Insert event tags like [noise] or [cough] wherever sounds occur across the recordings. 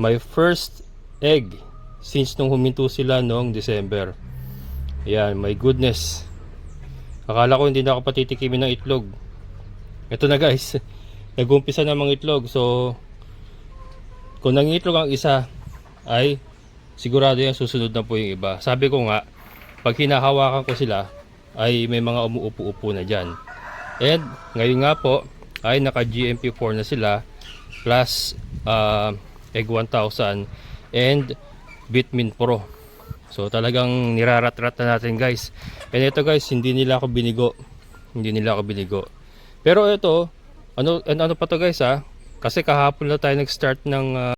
my first egg since nung huminto sila noong December. Ayan, my goodness. Akala ko hindi na ako patitikimin ng itlog. Ito na guys. [laughs] Nag-umpisa na mga itlog. So, kung nangitlog ang isa, ay sigurado yan susunod na po yung iba. Sabi ko nga, pag hinahawakan ko sila, ay may mga umuupo-upo na dyan. And ngayon nga po, ay naka GMP4 na sila plus uh, Egg 1000 and Bitmin Pro. So talagang nirarat-rat na natin guys. And ito guys, hindi nila ako binigo. Hindi nila ako binigo. Pero ito, ano, ano pa to guys ha? Kasi kahapon na tayo nag-start ng uh,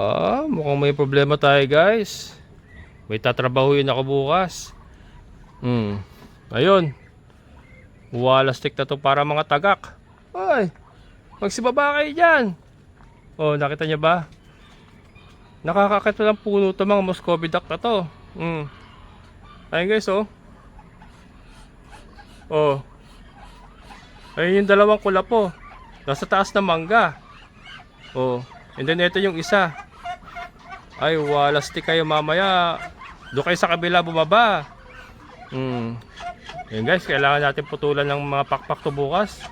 Ah, mukhang may problema tayo guys. May tatrabahuin ako bukas. Hmm. Ayun. Wala stick na to para mga tagak. Ay, magsibaba kayo dyan. Oh, nakita niyo ba? Nakakakita ng puno to mga Muscovy duck na to. Hmm. Ayun guys, oh. Oh. Ayun yung dalawang kulapo. Nasa taas ng mangga. Oh. And then ito yung isa. Ay, wala stick kayo mamaya. Doon kayo sa kabila bumaba. Hmm. Yun guys, kailangan natin putulan ng mga pakpak to bukas.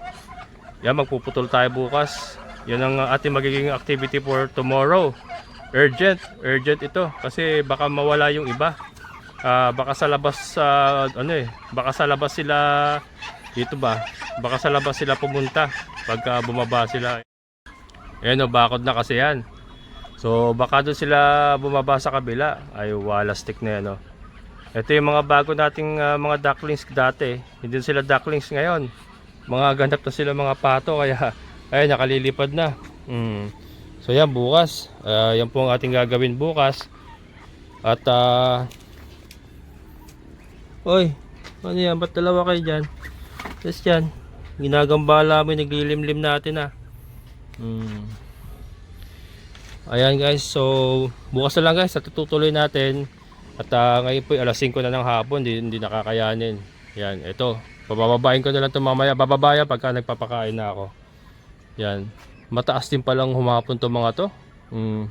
Yan, magpuputol tayo bukas. Yan ang uh, ating magiging activity for tomorrow. Urgent, urgent ito. Kasi baka mawala yung iba. Ah, baka sa labas sa ano eh, baka sa labas sila dito ba? Baka sa labas sila pumunta pagka bumaba sila. Ayan o, bakod na kasi yan. So, baka doon sila bumaba sa kabila. Ay, wala stick na yan o. Ito yung mga bago nating ah, mga ducklings dati. Hindi sila ducklings ngayon. Mga ganap na sila mga pato. Kaya, [laughs] ay, nakalilipad na. Mm. So, yan, bukas. Ah, yan po ang ating gagawin bukas. At, ah... Oy, ano yan? Ba't dalawa kayo dyan? Yes, yan. Ginagambala mo, yung naglilimlim natin ah. Hmm. Ayan guys, so bukas na lang guys, at tutuloy natin. At ah, ngayon po alas 5 na ng hapon, hindi, hindi nakakayanin. Yan, ito. Pabababain ko na lang ito mamaya. Bababaya pagka nagpapakain na ako. Yan. Mataas din palang humapon to mga to. Hmm.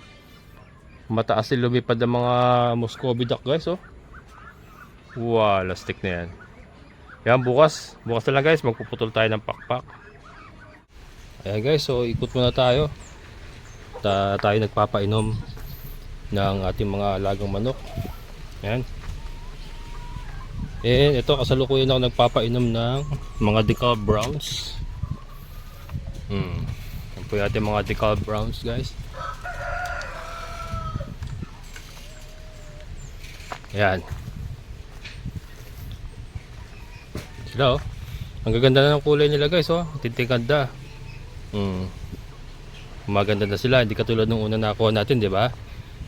Mataas din lumipad ang mga Muscovy duck guys, oh. Wow, lastik na yan. Yan, bukas. Bukas na lang guys, magpuputol tayo ng pakpak. Ayan guys, so ikot muna tayo. Ta tayo nagpapainom ng ating mga alagang manok. Ayan. And ito kasalukuyan ako nagpapainom ng mga decal browns. Hmm. Yan po yung mga decal browns guys. Ayan. Sila oh. Ang gaganda na ng kulay nila guys oh. Tintinganda. Hmm. Maganda na sila, hindi katulad nung una nakuha natin, 'di ba?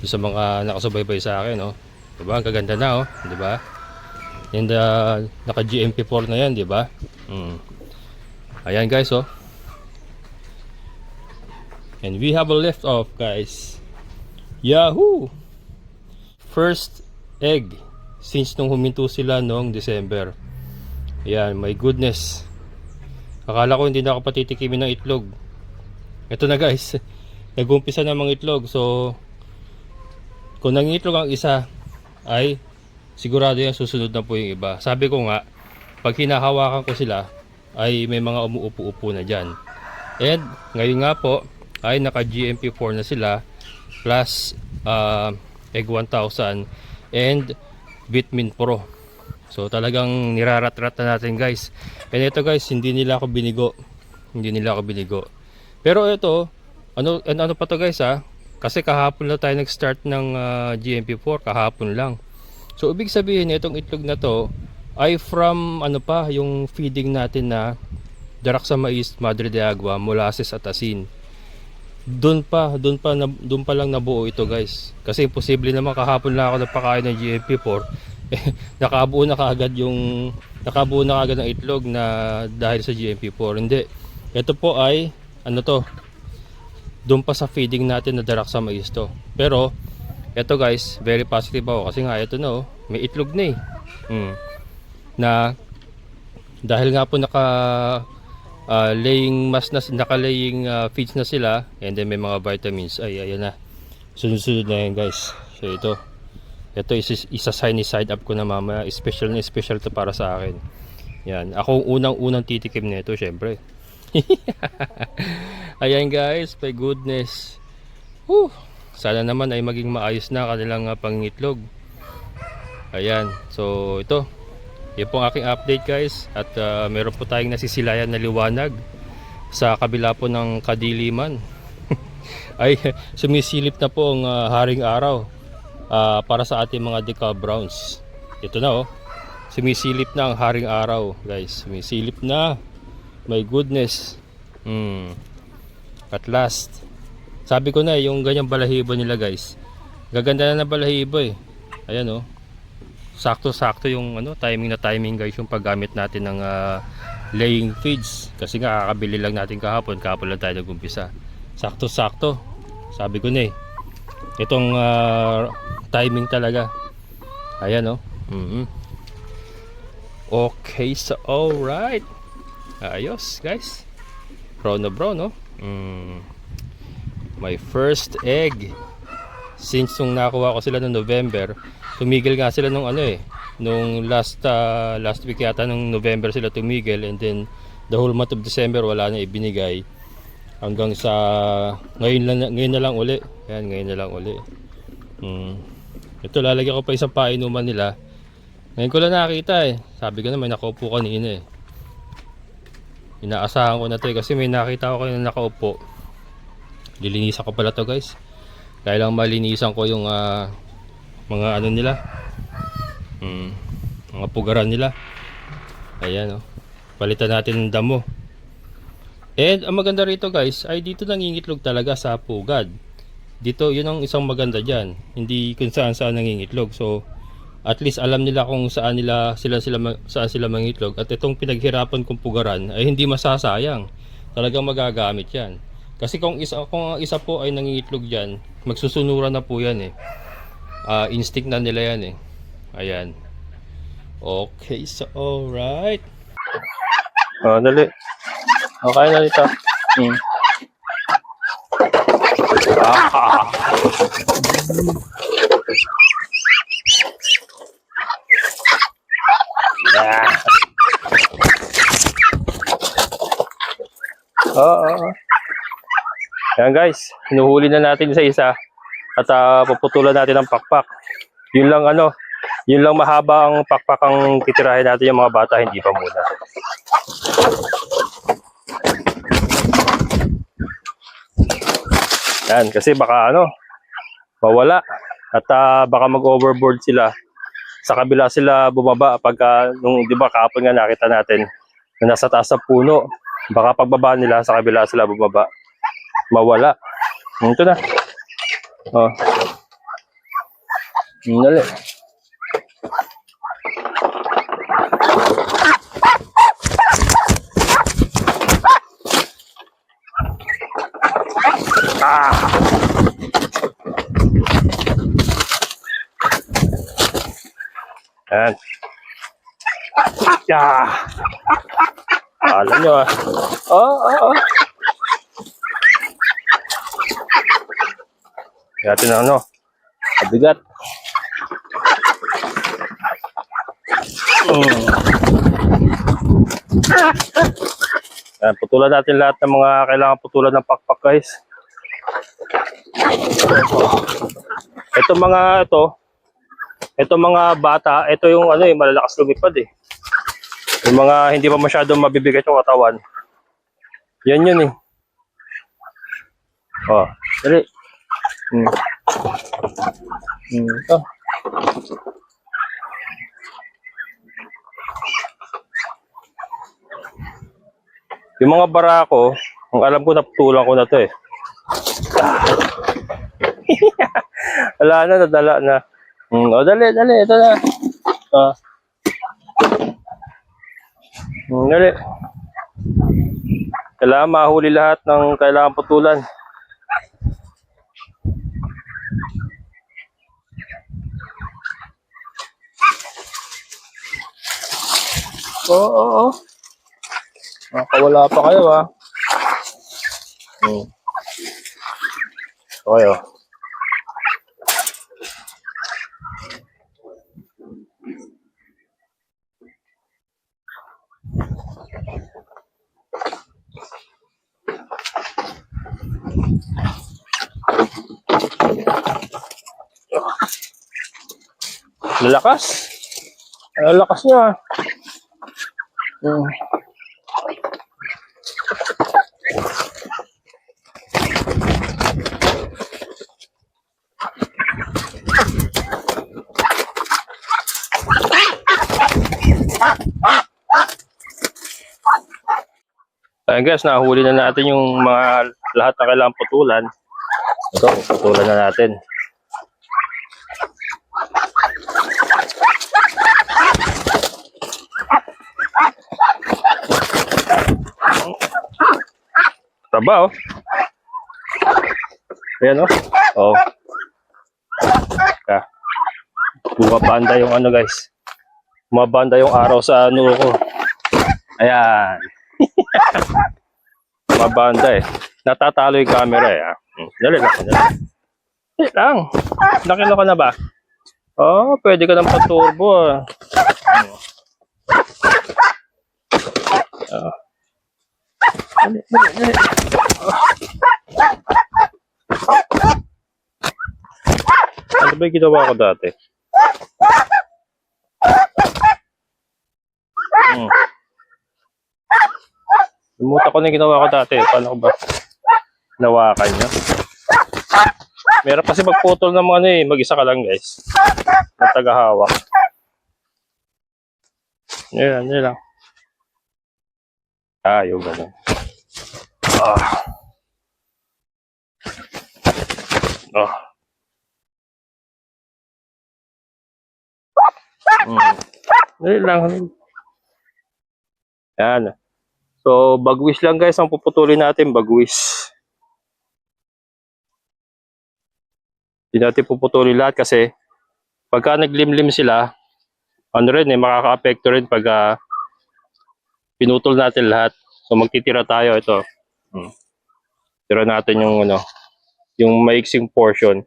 Sa mga nakasubaybay sa akin, oh. 'Di ba? Ang kaganda na, oh, 'di ba? And uh, naka GMP4 na 'yan, 'di ba? Hmm. Ayan guys, oh. And we have a lift off, guys. Yahoo! First egg since nung huminto sila noong December. Ayan, my goodness. Akala ko hindi na ako patitikimin ng itlog. Ito na guys. [laughs] Nag-umpisa na mga itlog. So, kung nangitlog ang isa, ay sigurado yan susunod na po yung iba. Sabi ko nga, pag hinahawakan ko sila, ay may mga umuupo-upo na dyan. And, ngayon nga po, ay naka GMP4 na sila, plus uh, Egg 1000 and Bitmin Pro. So talagang nirarat-rat na natin guys. And ito guys, hindi nila ako binigo. Hindi nila ako binigo. Pero ito, ano, ano, pa to guys ha? Kasi kahapon na tayo nag-start ng ah, GMP4, kahapon lang. So ibig sabihin itong itlog na to ay from ano pa, yung feeding natin na darak sa mais, madre de agua, molasses at asin. Doon pa, doon pa, doon pa lang nabuo ito guys. Kasi imposible naman kahapon lang ako nagpakain ng GMP4 eh, [laughs] nakabuo na kaagad yung nakabuo na kaagad ng itlog na dahil sa GMP4 hindi ito po ay ano to doon pa sa feeding natin na darak sa mais to. Pero ito guys very positive ako. Kasi nga ito na oh, may itlog na eh. Hmm. na dahil nga po naka ah, laying mas na naka laying ah, feeds na sila and then may mga vitamins. Ay ayan na. Sunod-sunod na yan guys. So ito. Ito is isa-sign ni side up ko na mamaya. Special na special to para sa akin. Yan. Ako ang unang-unang titikim nito syempre [laughs] ayan guys. My goodness. Whew. sana naman ay maging maayos na kanilang uh, pangitlog ayan. So ito. Yun po ang aking update guys. At uh, meron po tayong nasisilayan na liwanag sa kabila po ng kadiliman. [laughs] Ay sumisilip na po ang uh, haring araw ah, para sa ating mga decal browns. Ito na oh. Sumisilip na ang haring araw guys. Sumisilip na my goodness. Hmm. at last. Sabi ko na eh, yung ganyang balahibo nila guys. Gaganda na ng balahibo eh. Ayan oh. Sakto-sakto yung ano timing na timing guys yung paggamit natin ng ah, laying feeds. Kasi nga kakabili lang natin kahapon. Kahapon lang tayo nag-umpisa. Sakto-sakto. Sabi ko na eh. Itong ah, timing talaga. Ayan oh. Mhm. okay so alright ayos guys. Brown na brown no? Mm. my first egg. Since nung nakuha ko sila noong November tumigil nga sila nung ano eh nung last ah, last week yata nung November sila tumigil and then the whole month of December wala na ibinigay. Hanggang sa ngayon lang ngayon na lang uli. Yan ngayon na lang uli. Mm. ito lalagyan ko pa isang painuman nila. Ngayon ko lang nakita eh. Sabi ko na may nakaupo kanina eh inaasahan ko na to eh kasi may nakita ko kayo na nakaupo. Lilinisan ko pala to guys. Kailangan malinisan ko yung ah, mga ano nila. Mm, mga pugaran nila. Ayan oh. Palitan natin ng damo. And ang maganda rito guys ay dito nangingitlog talaga sa pugad. Dito yun ang isang maganda dyan. Hindi kung saan saan nangingitlog. So at least alam nila kung saan nila sila sila saan sila mangitlog. At itong pinaghirapan kong pugaran ay hindi masasayang. Talagang magagamit yan. Kasi kung isa kung ang isa po ay nangingitlog diyan magsusunuran na po yan eh. Ah, instinct na nila yan eh. Ayan. Okay so alright. Oh dali. Okay na dito. Hmm. ah. Ah. Oo. Ayan guys, hinuhuli na natin sa isa at ah, puputulan natin ang pakpak. Yun lang ano, yun lang mahaba ang pakpak ang titirahin natin yung mga bata, hindi pa muna. Yan, kasi baka ano, mawala at ah, baka mag-overboard sila. Sa kabila sila bumaba pagka nung 'di ba kahapon nga nakita natin na nasa taas ng puno. Baka pagbaba nila sa kabila sila bumaba. Mawala. Ito na. Oh. Dali. Ah! Yan. Yeah. Alam nyo ah. Oo, oo, oo. Natin ang ano. Mabigat. Mm. Yan, putulan natin lahat ng mga kailangan putulan ng pakpak guys. Ito mga ito, ito mga bata, ito yung ano eh, malalakas lumipad eh. Yung mga hindi pa masyadong mabibigat yung katawan. Yan yun eh. Oh, dali. Hmm. Hmm, ito. Yung mga barako, ang alam ko naputulan ko na to eh. [laughs] Wala na, nadala na. Hmm, o dali, dali, ito na. Ah. Hmm, dali. Kailangan mahuli lahat ng kailangan putulan. Oo, oo, oo. Nakawala pa kayo ha. Hmm. Okay oh. Lalakas. Lalakas niya. Hmm. Ayun guys, nahuli na natin yung mga lahat na kailangang putulan. Ito, putulan na natin. Taba oh. Ayan oh. Oh. Ah. Bumabanda yung ano guys. Bumabanda yung araw sa ano ko. Ayan. [laughs] Mabanda eh. Natatalo yung camera eh. ah. Hmm, Dali lang. Dali. Lang. Nakino ka na ba? Oh, pwede ka ng paturbo ah. Hmm. Dali, dali, dali. Ano ba yung ginawa ko dati? Hmm. Limutan ko na yung ginawa ko dati. Paano ko ba nawakan niya? Meron kasi magputol ng mga ano eh. Mag-isa ka lang guys. Na tagahawak. Yan, yan lang. Ah, yung ganun. Ah. Oh. Hmm. Yan lang. Yan. So, bagwis lang guys ang puputulin natin, bagwis. Hindi natin puputulin lahat kasi pagka naglimlim sila, ano rin eh, makaka-apekto rin pag ah, pinutol natin lahat. So, magtitira tayo ito. Hmm. Tira natin yung ano, yung maiksing portion.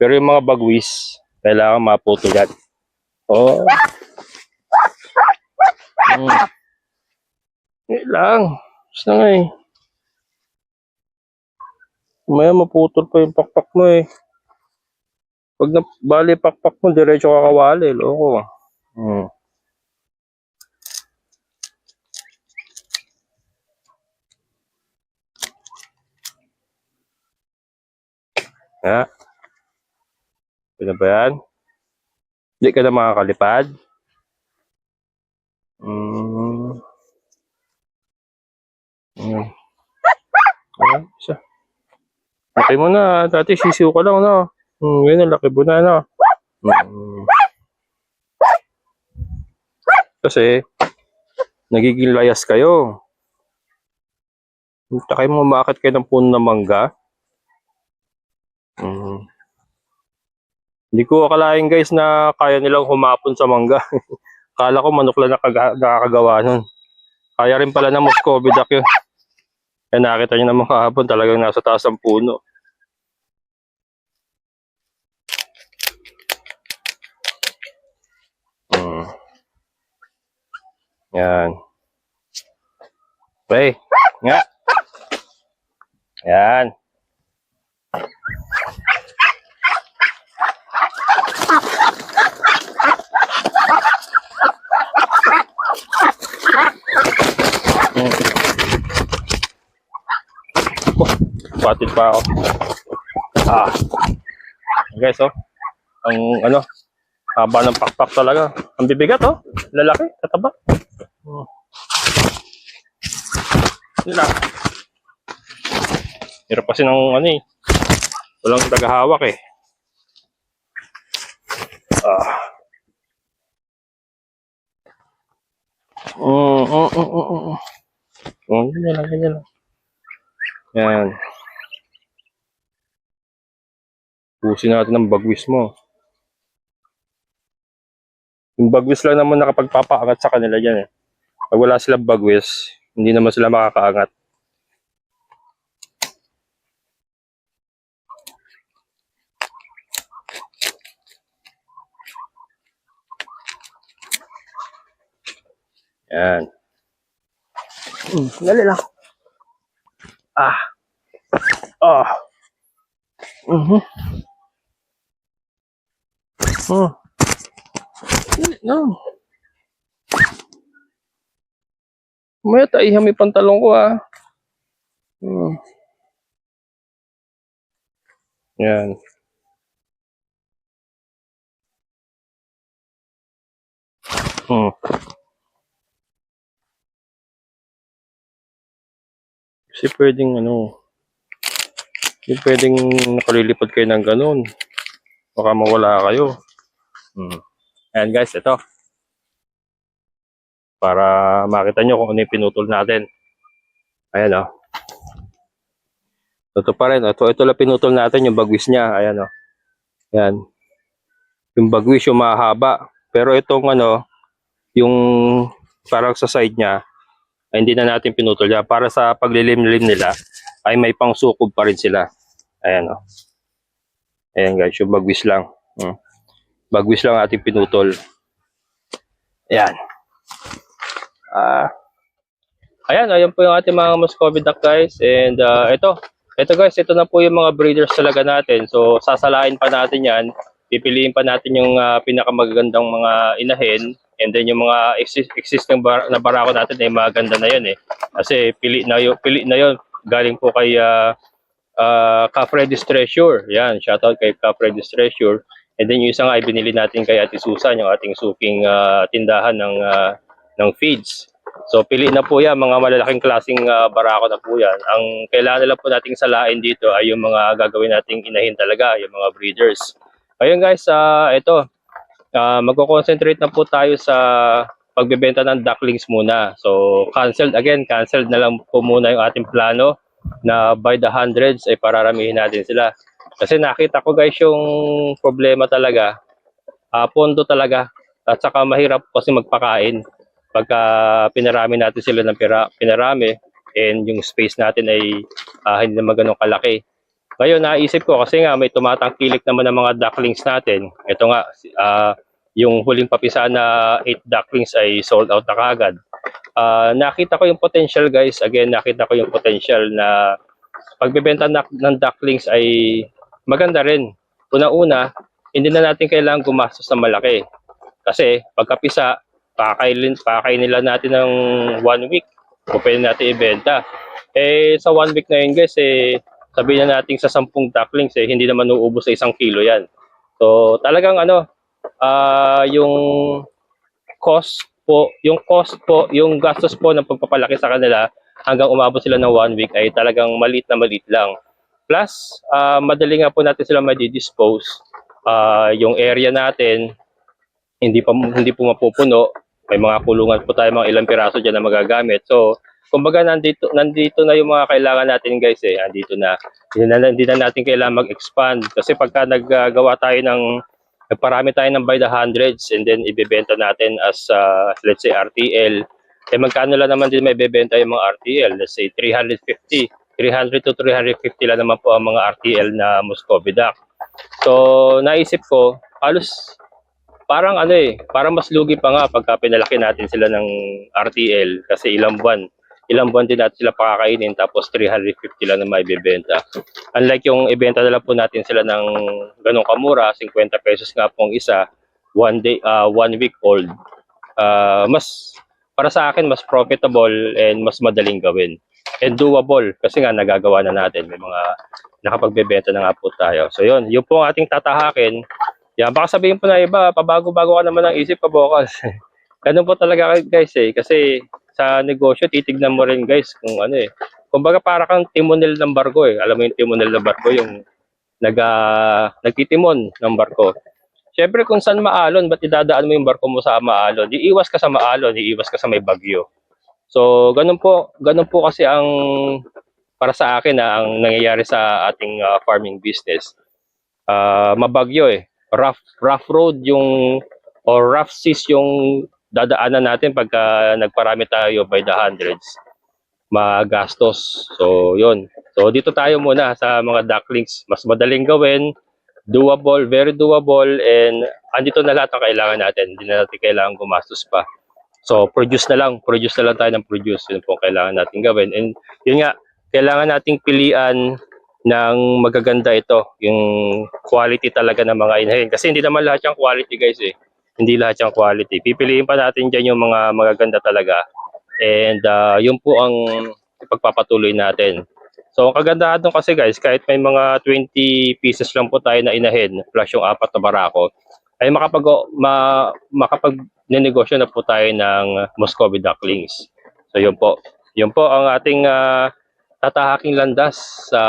Pero yung mga bagwis, kailangan maputol yan. Oh. Hmm. Hindi lang. Basta nga eh. Maya maputol pa yung pakpak mo eh. Pag na, bali pakpak mo, diretso ka kawali. Loko. Hmm. Ha? Ano ba yan? Hindi ka na makakalipad? Hmm. Mm. Ayan, isa. Laki mo na. Dati sisiw ka lang, no? Hmm, ngayon, ang laki mo na, no? Mm. Kasi, nagiging layas kayo. Hinta kayo mo umakit kayo ng puno ng mangga. Mm. Hindi ko akalain guys na kaya nilang humapon sa mangga. [laughs] Kala ko manok lang nakakagawa nun. Kaya rin pala ng Muscovy duck yun. Kaya nakita nyo naman kahapon talagang nasa taas ng puno. Hmm. Yan. Okay. Nga. Yan. Patid pa ako. Ah. Guys, oh. Ang ano, haba ng pakpak talaga. Ang bibigat, oh. Lalaki, kataba. Hmm. Yun lang. Hirap kasi ng ano eh. Walang tagahawak eh. Ah. Mm, mm, mm, mm, mm. Oh, ganyan lang, ganyan lang. Yan. Pusin natin ang bagwis mo. Yung bagwis lang naman nakapagpapaangat sa kanila dyan eh. Pag wala silang bagwis, Hindi naman sila makakaangat. Yan. Hmm, dali lang. Ah. Ah. Mhm. Oh. Dali lang. May taihan may pantalong ko ah. Hmm. Yan. Hmm. Kasi pwedeng ano, hindi pwedeng nakalilipad kayo ng ganun. Baka mawala kayo. Hmm. Ayan guys, ito. Para makita nyo kung ano yung pinutol natin. Ayan o. Oh. Ito pa rin. Ito, ito lang pinutol natin yung bagwis niya. Ayan o. Oh. Ayan. Yung bagwis yung mahaba. Pero itong ano, yung parang sa side niya, ay hindi na natin pinutol yan. Para sa paglilim-lim nila, ay may pangsukob pa rin sila. Ayan o. Ayan guys, yung bagwis lang. Hmm. Bagwis lang ating pinutol. Ayan. Ah. ayan, ayan po yung ating mga Muscovy duck guys. And ah, ito, ito guys, ito na po yung mga breeders talaga natin. So, sasalain pa natin yan. Pipiliin pa natin yung ah, pinakamagagandang mga inahin. And then yung mga exist, existing bar, na barako natin ay maganda na yun eh. Kasi pili na yun, pili na yun. Galing po kay uh, uh, Freddy's Treasure. Yan, shoutout kay Freddy's Treasure. And then yung isa nga ay binili natin kay Ate Susan, yung ating suking ah, tindahan ng ah, ng feeds. So pili na po yan, mga malalaking klaseng ah, barako na po yan. Ang kailangan na lang po nating salain dito ay yung mga gagawin nating inahin talaga, yung mga breeders. Ayun guys, ah ito, ah magko-concentrate na po tayo sa pagbebenta ng ducklings muna. So canceled again, canceled na lang po muna yung ating plano na by the hundreds ay pararamihin natin sila. Kasi nakita ko guys yung problema talaga, ah pondo talaga at saka mahirap kasi magpakain pagka pinarami natin sila ng pira, pinarami and yung space natin ay ah, hindi naman ganun kalaki. Ngayon naisip ko kasi nga may tumatangkilik naman ng mga ducklings natin. Ito nga ah, yung huling papisa na 8 ducklings ay sold out na kagad. Ah, nakita ko yung potential guys. Again, nakita ko yung potential na pagbebenta na- ng ducklings ay maganda rin. Una-una, hindi na natin kailangan gumastos ng malaki. Kasi pagkapisa, pakailin, pakay nila natin ng one week kung pwede natin ibenta. Eh, sa one week na yun guys, eh, sabihin na natin sa 10 ducklings, eh, hindi naman uubos sa isang kilo yan. So, talagang ano, ah yung cost po, yung cost po, yung gastos po ng pagpapalaki sa kanila hanggang umabot sila ng one week ay talagang maliit na maliit lang. Plus, ah, madali nga po natin sila ma-dispose. Ah, yung area natin, hindi pa hindi po mapupuno. May mga kulungan po tayo mga ilang piraso diyan na magagamit. So, kumbaga nandito nandito na yung mga kailangan natin guys eh. Nandito na. Hindi na, hindi na natin kailangan mag-expand kasi pagka naggagawa tayo ng nagparami tayo ng by the hundreds and then ibebenta natin as uh, let's say RTL. Eh magkano lang naman din may bebenta yung mga RTL? Let's say 350. 300 to 350 lang naman po ang mga RTL na Muscovy duck. So, naisip ko, halos parang ano eh, parang mas lugi pa nga pagka pinalaki natin sila ng RTL kasi ilang buwan, ilang buwan din natin sila pakakainin tapos 350 lang na maibebenta. Unlike yung ibenta na lang po natin sila ng ganong kamura, 50 pesos nga pong isa, one day, uh, one week old. Ah, mas, para sa akin, mas profitable and mas madaling gawin. And doable kasi nga nagagawa na natin. May mga nakapagbebenta na nga po tayo. So yun, yun po ang ating tatahakin. Yan, baka sabihin po na iba, pabago-bago ka naman ang isip, pabokas. [laughs] Ganun po talaga guys eh. Kasi sa negosyo, titignan mo rin guys kung ano eh. Kumbaga para kang timonel ng barko eh. Alam mo yung timonel ng barko, yung nag, ah, nagtitimon ng barko. Siyempre kung saan maalon, ba't idadaan mo yung barko mo sa maalon? Iiwas ka sa maalon, iiwas ka sa may bagyo. So, ganun po, ganun po kasi ang para sa akin na ang nangyayari sa ating ah, farming business. Ah, mabagyo eh. Rough rough road yung or rough seas yung dadaanan natin pagka nagparami tayo by the hundreds. magastos. So, yun. So, dito tayo muna sa mga ducklings. Mas madaling gawin, doable, very doable, and andito na lahat ang kailangan natin. Hindi na natin kailangan gumastos pa. So, produce na lang. Produce na lang tayo ng produce. Yun po ang kailangan natin gawin. And yun nga, kailangan nating pilian ng magaganda ito. Yung quality talaga ng mga inahin. Kasi hindi naman lahat yung quality guys eh. Hindi lahat yung quality. Pipiliin pa natin dyan yung mga magaganda talaga. And ah, yun po ang ipagpapatuloy natin. So, ang kagandahan doon kasi guys, kahit may mga 20 pieces lang po tayo na inahin, plus yung apat na barako, ay makapag, ma, makapag negosyo na po tayo ng Muscovy ducklings. So, yun po. Yun po ang ating ah, tatahaking landas sa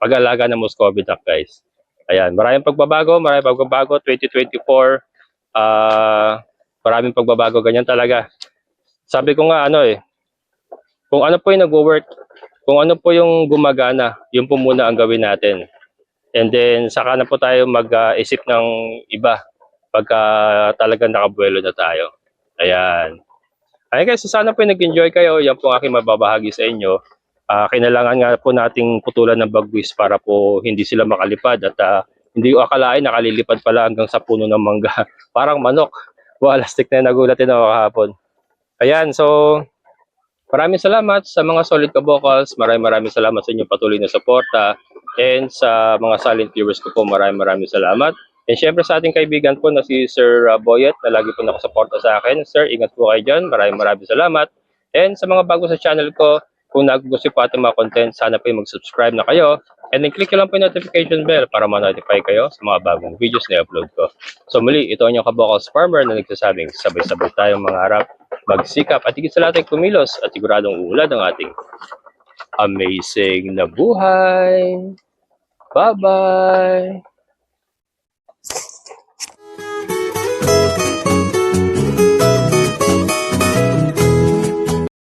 pag-alaga ng Muscovy duck guys. Ayan, maraming pagbabago, maraming pagbabago. 2024, ah maraming pagbabago, ganyan talaga. Sabi ko nga ano eh, kung ano po yung nag-work, kung ano po yung gumagana, yun po muna ang gawin natin. And then, saka na po tayo mag-isip ng iba pagka talagang nakabuelo na tayo. Ayan. Ayun guys, so sana po nag-enjoy kayo. Yan po ang aking mababahagi sa inyo. Ah, kailangan nga po nating putulan ng bagwis para po hindi sila makalipad at ah, hindi ko akalain nakalilipad pala hanggang sa puno ng mangga. [laughs] Parang manok. Walastik na nagulat din ako kahapon. Ayan, so maraming salamat sa mga solid kabokals. Maraming maraming salamat sa inyong patuloy na suporta. And sa mga silent viewers ko po, maraming maraming salamat. And syempre sa ating kaibigan po na si Sir uh, Boyet na lagi po nakasuporta sa akin. Sir, ingat po kayo dyan. Maraming maraming salamat. And sa mga bago sa channel ko, kung nagugustuhan po ating mga content, sana po yung mag-subscribe na kayo. And then click lang po yung notification bell para ma-notify kayo sa mga bagong videos na i-upload ko. So muli, ito ang inyong kabokals farmer na nagsasabing sabay-sabay tayong mangarap, magsikap at higit sa lahat ay kumilos at siguradong uulad ang ating amazing na buhay. Bye-bye!